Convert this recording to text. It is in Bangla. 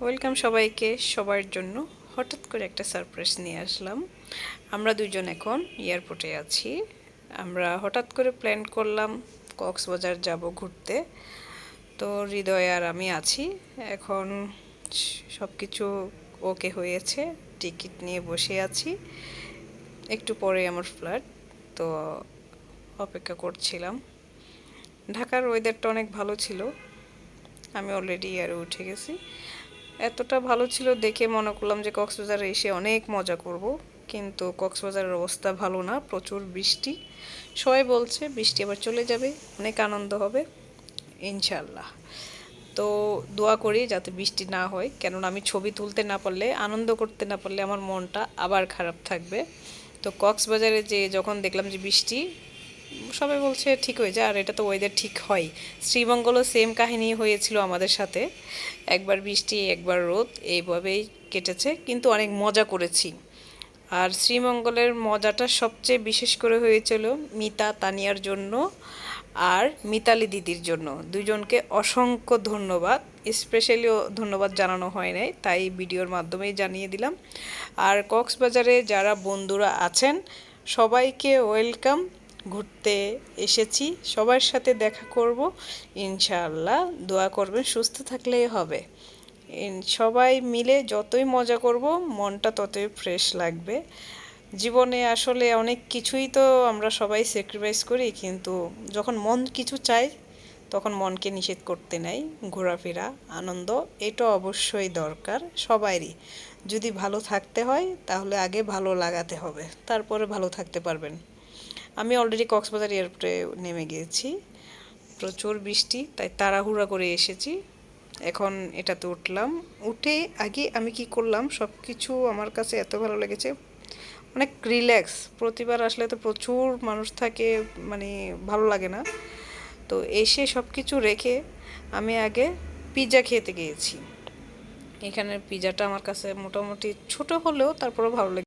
ওয়েলকাম সবাইকে সবার জন্য। হঠাৎ করে একটা সারপ্রাইজ নিয়ে আসলাম। আমরা দুজন এখন এয়ারপোর্টে আছি। আমরা হঠাৎ করে প্ল্যান করলাম কক্সবাজার যাব ঘুরতে। তো হৃদয় আর আমি আছি। এখন সব কিছু ওকে হয়েছে। টিকিট নিয়ে বসে আছি। একটু পরে আমার ফ্লাইট, তো অপেক্ষা করছিলাম। ঢাকার ওয়েদারটা অনেক ভালো ছিল। আমি অলরেডি এয়ারে উঠে গেছি। এতটা ভালো ছিল দেখে মনে করলাম যে কক্সবাজারে এসে অনেক মজা করব, কিন্তু কক্সবাজারের অবস্থা ভালো না, প্রচুর বৃষ্টি। সবাই বলছে বৃষ্টি আবার চলে যাবে, অনেক আনন্দ হবে ইনশাল্লাহ তো দোয়া করি যাতে বৃষ্টি না হয়, কেননা আমি ছবি তুলতে না পারলে, আনন্দ করতে না পারলে আমার মনটা আবার খারাপ থাকবে। তো কক্সবাজারে যে যখন দেখলাম যে বৃষ্টি সবাই বলছে, ঠিক হয়ে যায় আর এটা তো ওয়েদার ঠিক হয়। শ্রীমঙ্গলও সেম কাহিনী হয়েছিল আমাদের সাথে। একবার বৃষ্টি, একবার রোদ, এইভাবেই কেটেছে, কিন্তু অনেক মজা করেছি। আর শ্রীমঙ্গলের মজাটা সবচেয়ে বিশেষ করে হয়েছিল মিতা তানিয়ার জন্য আর মিতালি দিদির জন্য। দুজনকে অসংখ্য ধন্যবাদ। স্পেশালিও ধন্যবাদ জানানো হয় নাই, তাই ভিডিওর মাধ্যমেই জানিয়ে দিলাম। আর কক্সবাজারে যারা বন্ধুরা আছেন, সবাইকে ওয়েলকাম ঘুরতে এসেছি, সবার সাথে দেখা করব, ইনশাআল্লাহ দোয়া করবেন, সুস্থ থাকলেই হবে। সবাই মিলে যতই মজা করব, মনটা ততই ফ্রেশ লাগবে। জীবনে আসলে অনেক কিছুই তো আমরা সবাই স্যাক্রিফাইস করি, কিন্তু যখন মন কিছু চায়, তখন মনকে নিষেধ করতে নাই। ঘোরাফেরা, আনন্দ, এটা অবশ্যই দরকার সবারই যদি ভালো থাকতে হয়, তাহলে আগে ভালো লাগাতে হবে, তারপরে ভালো থাকতে পারবেন। আমি অলরেডি কক্সবাজার এয়ারপোর্টে নেমে গিয়েছি প্রচুর বৃষ্টি, তাই তাড়াহুড়া করে এসেছি। এখন এটাতে উঠলাম। উঠে আগে আমি কি করলাম সব কিছু আমার কাছে এত ভালো লেগেছে, অনেক রিল্যাক্স প্রতিবার আসলে তো প্রচুর মানুষ থাকে মানে ভালো লাগে না। তো এসে সব কিছু রেখে আমি আগে পিৎজা খেতে গিয়েছি। এখানের পিৎজাটা আমার কাছে মোটামুটি ছোট হলেও তারপরেও ভালো লেগেছে